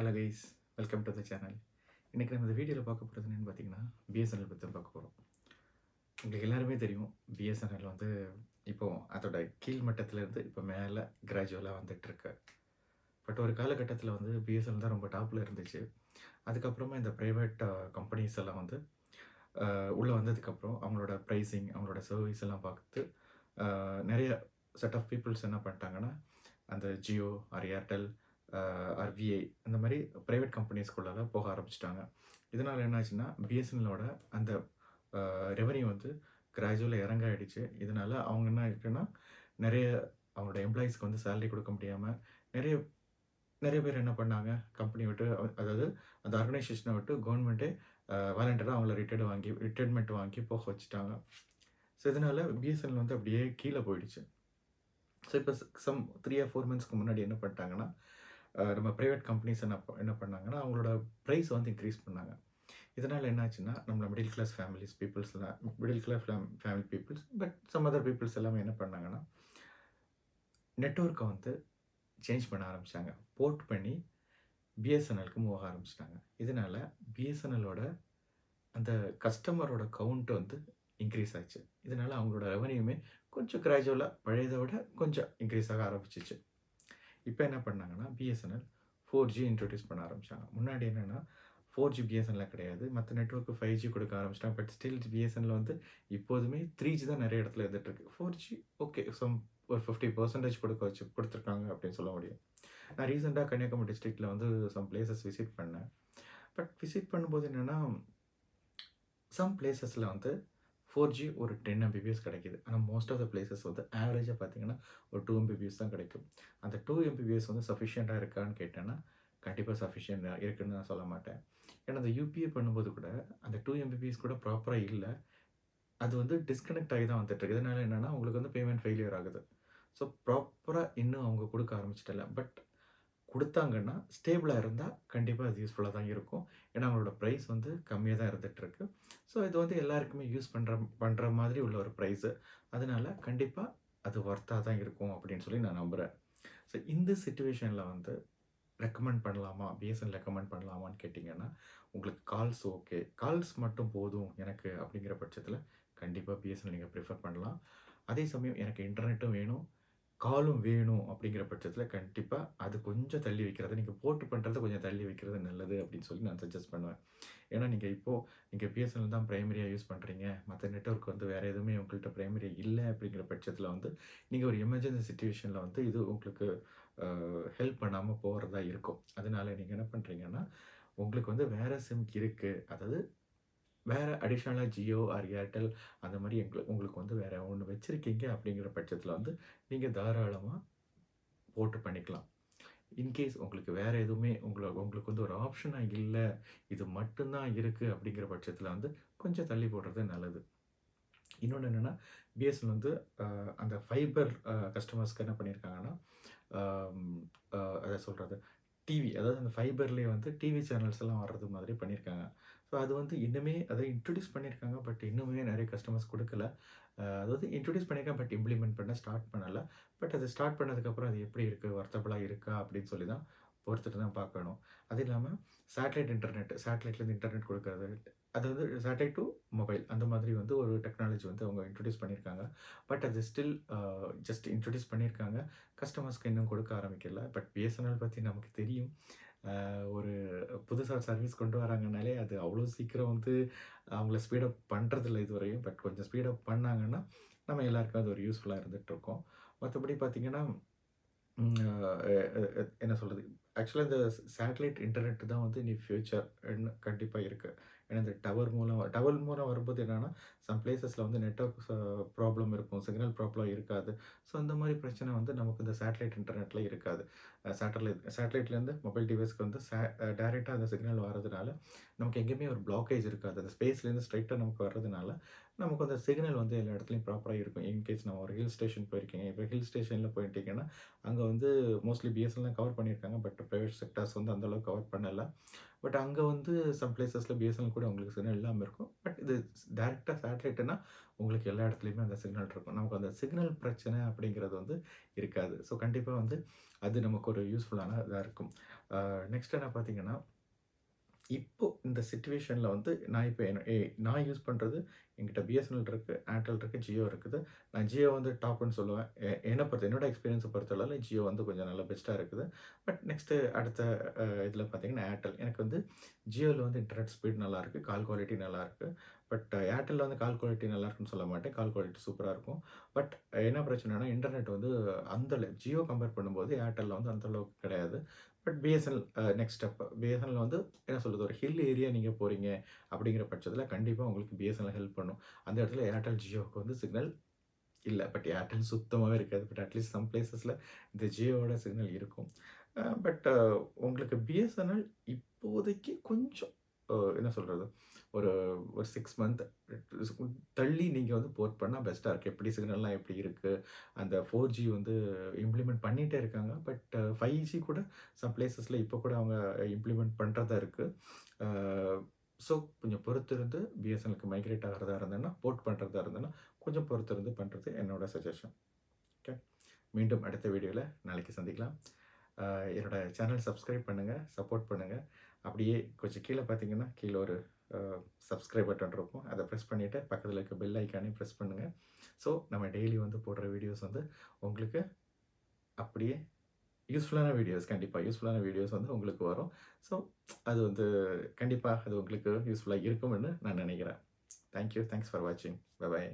Hello guys welcome to the channel இன்றைக்கி நம்ம இந்த வீடியோவில் பார்க்க போகிறது என்னென்னு பார்த்தீங்கன்னா பிஎஸ்என்எல் பற்றி பார்க்க போகிறோம் உங்களுக்கு எல்லாருமே தெரியும் பிஎஸ்என்எல் வந்து இப்போது அதோட கீழ் மட்டத்திலேருந்து இப்போ மேலே கிராஜுவலாக வந்துட்டுருக்கு. பட் ஒரு காலகட்டத்தில் வந்து பிஎஸ்என்எல் தான் ரொம்ப டாப்பில் இருந்துச்சு. அதுக்கப்புறமா இந்த ப்ரைவேட் கம்பெனிஸ் எல்லாம் வந்து உள்ளே வந்ததுக்கப்புறம் அவங்களோட ப்ரைஸிங் அவங்களோட சர்வீஸ் எல்லாம் பார்த்து நிறைய செட் ஆஃப் பீப்புள்ஸ் என்ன பண்ணிட்டாங்கன்னா அந்த ஜியோ ஆர் ஏர்டெல் ஆர்பிஐ இந்த அந்த மாதிரி ப்ரைவேட் கம்பெனிஸ்குள்ளால போக ஆரம்பிச்சிட்டாங்க. இதனால் என்னாச்சுன்னா பிஎஸ்என்எலோட அந்த ரெவன்யூ வந்து கிராஜுவலாக இறங்க ஆயிடுச்சு இதனால் அவங்க என்ன ஆகிட்டுன்னா நிறைய அவங்களோட எம்ப்ளாயீஸ்க்கு வந்து சேலரி கொடுக்க முடியாமல் நிறைய நிறைய பேர் என்ன பண்ணாங்க கம்பெனி விட்டு அதாவது அந்த ஆர்கனைசேஷனை விட்டு கவர்மெண்ட்டே வாலண்டியராக அவங்கள ரிட்டையர்டு வாங்கி ரிட்டையர்மெண்ட் வாங்கி போக வச்சுட்டாங்க. ஸோ இதனால் பிஎஸ்என்எல் வந்து அப்படியே கீழே போயிடுச்சு. ஸோ இப்போ சம் த்ரீ ஆர் ஃபோர் மந்த்ஸ்க்கு முன்னாடி என்ன பண்ணிட்டாங்கன்னா நம்ம ப்ரைவேட் கம்பெனிஸ் என்ன என்ன பண்ணாங்கன்னா அவங்களோட ப்ரைஸ் வந்து இன்க்ரீஸ் பண்ணாங்க. இதனால் என்னாச்சுன்னா நம்மள middle class families பீப்புள்ஸ்லாம் middle class family peoples but some other peoples எல்லாமே என்ன பண்ணாங்கன்னா நெட்ஒர்க்கை வந்து சேஞ்ச் பண்ண ஆரம்பித்தாங்க போர்ட் பண்ணி பிஎஸ்என்எலுக்கு மூவ் ஆரம்பிச்சிட்டாங்க. இதனால் பிஎஸ்என்எலோட அந்த கஸ்டமரோட கவுண்ட் வந்து இன்க்ரீஸ் ஆச்சு. இதனால் அவங்களோட ரெவன்யூமே கொஞ்சம் கிராஜுவலாக பழையதை விட கொஞ்சம் இன்க்ரீஸ் ஆக ஆரம்பிச்சிச்சு. இப்போ என்ன பண்ணாங்கன்னா பிஎஸ்என்எல் ஃபோர் ஜி இன்ட்ரடியூஸ் பண்ண ஆரம்பிச்சாங்க. முன்னாடி என்னென்னா ஃபோர் ஜி பிஎஸ்என்எல் கிடையாது. மற்ற நெட்ஒர்க்கு ஃபைவ் ஜி கொடுக்க ஆரம்பிச்சிட்டாங்க. பட் ஸ்டில் பிஎஸ்என்எல் வந்து இப்போதுமே த்ரீ ஜி தான் நிறைய இடத்துல இருந்துட்டு இருக்கு ஃபோர் ஜி ஓகே சம் ஒரு ஃபிஃப்டி பர்சன்டேஜ் கொடுக்க வச்சு கொடுத்துருக்காங்க அப்படின்னு சொல்ல முடியும். நான் ரீசெண்டாக கன்னியாகுமரி டிஸ்ட்ரிக்டில் வந்து சம் பிளேசஸ் விசிட் பண்ணேன். பட் விசிட் பண்ணும்போது என்னென்னா சம் பிளேசஸில் வந்து ஃபோர் ஜி ஒரு டென் எம்பிபிஎஸ் கிடைக்குது. ஆனால் மோஸ்ட் ஆஃப் த பிளேசஸ் வந்து ஆவரேஜாக பார்த்தீங்கன்னா ஒரு டூ எம்பிபிஎஸ் தான் கிடைக்கும். அந்த டூ எம்பிபிஎஸ் வந்து சஃபிஷியண்ட்டாக இருக்கான்னு கேட்டேன்னா கண்டிப்பாக சஃபிஷியன்ட் இருக்குன்னு நான் சொல்ல மாட்டேன். ஏன்னா அந்த யூபிஏ பண்ணும்போது கூட அந்த டூ எம்பிபிஎஸ் கூட ப்ராப்பராக இல்லை. அது வந்து டிஸ்கனெக்ட் ஆகி தான் வந்துட்டு இதனால் என்னென்னா உங்களுக்கு வந்து பேமெண்ட் ஃபெயிலியர் ஆகுது. ஸோ ப்ராப்பராக இன்னும் அவங்க கொடுக்க ஆரம்பிச்சிட்டல பட் கொடுத்தாங்கன்னா ஸ்டேபிளாக இருந்தால் கண்டிப்பாக அது யூஸ்ஃபுல்லாக தான் இருக்கும். ஏன்னா அவங்களோட ப்ரைஸ் வந்து கம்மியாக தான் இருந்துகிட்ருக்கு ஸோ இது வந்து எல்லாருக்குமே யூஸ் பண்ணுற பண்ணுற மாதிரி உள்ள ஒரு ப்ரைஸு அதனால் கண்டிப்பாக அது ஒர்த்தாக தான் இருக்கும் அப்படின்னு சொல்லி நான் நம்புகிறேன் ஸோ இந்த சுச்சுவேஷனில் வந்து ரெக்கமெண்ட் பண்ணலாமா? பிஎஸ்என் ரெக்கமெண்ட் பண்ணலாமான்னு கேட்டிங்கன்னா உங்களுக்கு கால்ஸ் ஓகே கால்ஸ் மட்டும் போதும் எனக்கு அப்படிங்கிற பட்சத்தில் கண்டிப்பாக பிஎஸ்என் நீங்கள் ப்ரிஃபர் பண்ணலாம். அதே சமயம் எனக்கு இன்டர்நெட்டும் வேணும். காலும் வேணும் அப்படிங்கிற பட்சத்தில் கண்டிப்பாக அது கொஞ்சம் தள்ளி வைக்கிறது. நீங்கள் போட்டு பண்ணுறது கொஞ்சம் தள்ளி வைக்கிறது நல்லது அப்படின்னு சொல்லி நான் சஜஸ்ட் பண்ணுவேன். ஏன்னா நீங்கள் இப்போது நீங்கள் பிஎஸ்என்எல் தான் ப்ரைமரியாக யூஸ் பண்ணுறீங்க மற்ற நெட்ஒர்க் வந்து வேறு எதுவுமே உங்கள்கிட்ட ப்ரைமரி இல்லை அப்படிங்கிற பட்சத்தில் வந்து நீங்கள் ஒரு எமர்ஜென்சி சுச்சுவேஷனில் வந்து இது உங்களுக்கு ஹெல்ப் பண்ணாமல் போகிறதா இருக்கும். அதனால நீங்கள் என்ன பண்ணுறீங்கன்னா உங்களுக்கு வந்து வேறு சிம் இருக்குது அதாவது வேறு அடிஷ்னலாக ஜியோ ஆர் ஏர்டெல் அந்த மாதிரி எங்களுக்கு உங்களுக்கு வந்து வேறு ஒன்று வச்சுருக்கீங்க அப்படிங்கிற பட்சத்தில் வந்து நீங்கள் தாராளமாக போட்டு பண்ணிக்கலாம். இன்கேஸ் உங்களுக்கு வேறு எதுவுமே உங்களை உங்களுக்கு வந்து ஒரு ஆப்ஷனாக இல்லை இது மட்டும்தான் இருக்குது அப்படிங்கிற பட்சத்தில் வந்து கொஞ்சம் தள்ளி போடுறது நல்லது. இன்னொன்று என்னென்னா பிஎஸ்என் வந்து அந்த ஃபைபர் கஸ்டமர்ஸ்க்கு என்ன பண்ணியிருக்காங்கன்னா அதை சொல்கிறது டிவி அதாவது அந்த ஃபைபர்லேயே வந்து டிவி சேனல்ஸ் எல்லாம் வர்றது மாதிரி பண்ணியிருக்காங்க ஸோ அது வந்து இன்னுமே அதை இன்ட்ரடியூஸ் பண்ணியிருக்காங்க பட் இன்னுமே நிறைய கஸ்டமர்ஸ் கொடுக்கல. அதாவது இன்ட்ரடியூஸ் பண்ணியிருக்காங்க பட் இம்ப்ளிமெண்ட் பண்ண ஸ்டார்ட் பண்ணலை. பட் அது ஸ்டார்ட் பண்ணதுக்கப்புறம் அது எப்படி இருக்குது ஒர்த்தபுளாக இருக்கா? அப்படின்னு சொல்லி தான் பொறுத்துட்டு தான் பார்க்கணும். அது இல்லாமல் சேட்டலைட் இன்டர்நெட் சேட்டலைட்லேருந்து இன்டர்நெட் கொடுக்கறது அது வந்து சேட்டலைட் டு மொபைல் அந்த மாதிரி வந்து ஒரு டெக்னாலஜி வந்து அவங்க இன்ட்ரடியூஸ் பண்ணியிருக்காங்க. பட் அது ஸ்டில் ஜஸ்ட் இன்ட்ரடியூஸ் பண்ணியிருக்காங்க. கஸ்டமர்ஸ்க்கு இன்னும் கொடுக்க ஆரம்பிக்கல. பட் பிஎஸ்என்எல் பற்றி நமக்கு தெரியும். ஒரு புதுசாக சர்வீஸ் கொண்டு வராங்கனாலே அது அவ்வளோ சீக்கிரம் வந்து அவங்கள ஸ்பீடப் பண்ணுறதில்ல இதுவரையும். பட் கொஞ்சம் ஸ்பீடப் பண்ணாங்கன்னா நம்ம எல்லாருக்கும் அது ஒரு யூஸ்ஃபுல்லாக இருந்துகிட்ருக்கோம் மற்றபடி பார்த்திங்கன்னா என்ன சொல்கிறது ஆக்சுவலாக இந்த சேட்டலைட் இன்டர்நெட் தான் வந்து இனி ஃப்யூச்சர்னு கண்டிப்பாக இருக்குது ஏன்னா இந்த டவர் மூலம் டவர் மூலம் வரும்போது என்னென்னா சம் பிளேசஸில் வந்து நெட்ஒர்க் ப்ராப்ளம் uh, இருக்கும் சிக்னல் ப்ராப்ளம் இருக்காது. ஸோ அந்த மாதிரி பிரச்சனை வந்து நமக்கு இந்த சேட்டலைட் இன்டர்நெட்டில் இருக்காது. சேட்டலைட் சேட்டலைட்லேருந்து மொபைல் டிவைஸ்க்கு வந்து சே டைரெக்டாக அந்த சிக்னல் வர்றதுனால நமக்கு எங்கேயுமே ஒரு பிளாக்கேஜ் இருக்காது. அந்த ஸ்பேஸ்லேருந்து ஸ்ட்ரைட்டாக நமக்கு வர்றதுனால நமக்கு அந்த சிக்னல் வந்து எல்லா இடத்துலையும் ப்ராப்பராக இருக்கும். இன்கேஸ் நம்ம ஒரு ஹில் ஸ்டேஷன் போயிருக்கீங்க. இப்போ ஹில் ஸ்டேஷனில் போயிட்டீங்கன்னா அங்கே வந்து மோஸ்ட்லி பிஎஸ்எல்லாம் கவர் பண்ணியிருக்காங்க. பட் ப்ரைவேட் செக்டர்ஸ் வந்து அந்தளவுக்கு கவர் பண்ணலை. பட் அங்கே வந்து சம் பிளேசஸில் பிஎஸ்என்எல் கூட உங்களுக்கு சிக்னல் இல்லாமல் இருக்கும். பட் இது டேரெக்டாக சேட்டலைட்டுனா உங்களுக்கு எல்லா இடத்துலையுமே அந்த சிக்னல் இருக்கும். நமக்கு அந்த சிக்னல் பிரச்சனை அப்படிங்கிறது வந்து இருக்காது. ஸோ கண்டிப்பாக வந்து அது நமக்கு ஒரு யூஸ்ஃபுல்லான இதாக இருக்கும். நெக்ஸ்ட் என்ன பார்த்தீங்கன்னா இப்போ இந்த சுச்சுவேஷனில் வந்து நான் இப்போ என்ன ஏ நான் யூஸ் பண்ணுறது என்கிட்ட பிஎஸ்என்எல் இருக்குது ஏர்டெல் இருக்குது ஜியோ இருக்குது. நான் ஜியோ வந்து டாப்னு சொல்லுவேன். என்னை பொறுத்த என்னோட எக்ஸ்பீரியன்ஸை பொறுத்தளவில் ஜியோ வந்து கொஞ்சம் நல்லா பெஸ்ட்டாக இருக்குது. பட் நெக்ஸ்ட்டு அடுத்த இதில் பார்த்தீங்கன்னா ஏர்டெல் எனக்கு வந்து ஜியோவில் வந்து இன்டர்நெட் ஸ்பீட் நல்லாயிருக்கு கால் குவாலிட்டி நல்லாயிருக்கு பட் ஏர்டெல்லில் வந்து கால் குவாலிட்டி நல்லா இருக்குன்னு சொல்ல மாட்டேன். கால் குவாலிட்டி சூப்பராக இருக்கும். பட் என்ன பிரச்சனைனா இன்டர்நெட் வந்து அந்த ஜியோ கம்பேர் பண்ணும்போது ஏர்டெல்லில் வந்து அந்த அளவுக்கு கிடையாது. But BSNL next step BSNL வந்து என்ன சொல்கிறது ஒரு ஹில் ஏரியா நீங்கள் போகிறீங்க அப்படிங்கிற பட்சத்தில் கண்டிப்பாக உங்களுக்கு பிஎஸ்என்எல் ஹெல்ப் பண்ணும். அந்த இடத்துல ஏர்டெல் ஜியோவுக்கு வந்து சிக்னல் இல்லை. பட் ஏர்டெல் சுத்தமாகவே இருக்காது. பட் அட்லீஸ்ட் சம் பிளேசஸில் இந்த ஜியோவோட சிக்னல் இருக்கும். பட் உங்களுக்கு பிஎஸ்என்எல் இப்போதைக்கு கொஞ்சம் என்ன சொல்கிறது ஒரு ஒரு சிக்ஸ் மந்த் தள்ளி நீங்கள் வந்து போர்ட் பண்ணால் பெஸ்ட்டாக இருக்குது எப்படி சிக்னல்லாம் எப்படி இருக்குது அந்த ஃபோர் ஜி வந்து இம்ப்ளிமெண்ட் பண்ணிகிட்டே இருக்காங்க. பட் ஃபைவ் ஜி கூட சம் பிளேசஸில் இப்போ கூட அவங்க இம்ப்ளிமெண்ட் பண்ணுறதா இருக்குது ஸோ கொஞ்சம் பொறுத்து இருந்து பிஎஸ்என்எலுக்கு மைக்ரேட் ஆகிறதா இருந்தேன்னா போர்ட் பண்ணுறதா இருந்தேன்னா கொஞ்சம் பொறுத்து இருந்து பண்ணுறது என்னோட சஜஷன் ஓகே மீண்டும் அடுத்த வீடியோவில் நாளைக்கு சந்திக்கலாம். என்னோடய என்னோட சேனல் சப்ஸ்கிரைப் பண்ணுங்கள் சப்போர்ட் பண்ணுங்கள் அப்படியே கொஞ்சம் கீழே பார்த்தீங்கன்னா கீழே ஒரு சப்ஸ்கிரைப் பட்டன் இருக்கும். அதை ப்ரெஸ் பண்ணிவிட்டு பக்கத்தில் இருக்க பெல் ஐக்கானே ப்ரெஸ் பண்ணுங்கள் ஸோ நம்ம டெய்லி வந்து போடுற வீடியோஸ் வந்து உங்களுக்கு அப்படியே யூஸ்ஃபுல்லான வீடியோஸ் கண்டிப்பாக யூஸ்ஃபுல்லான வீடியோஸ் வந்து உங்களுக்கு வரும். ஸோ அது வந்து கண்டிப்பாக அது உங்களுக்கு யூஸ்ஃபுல்லாக இருக்கும்னு நான் நினைக்கிறேன். தேங்க்யூ தேங்க்ஸ் ஃபார் வாட்சிங் பை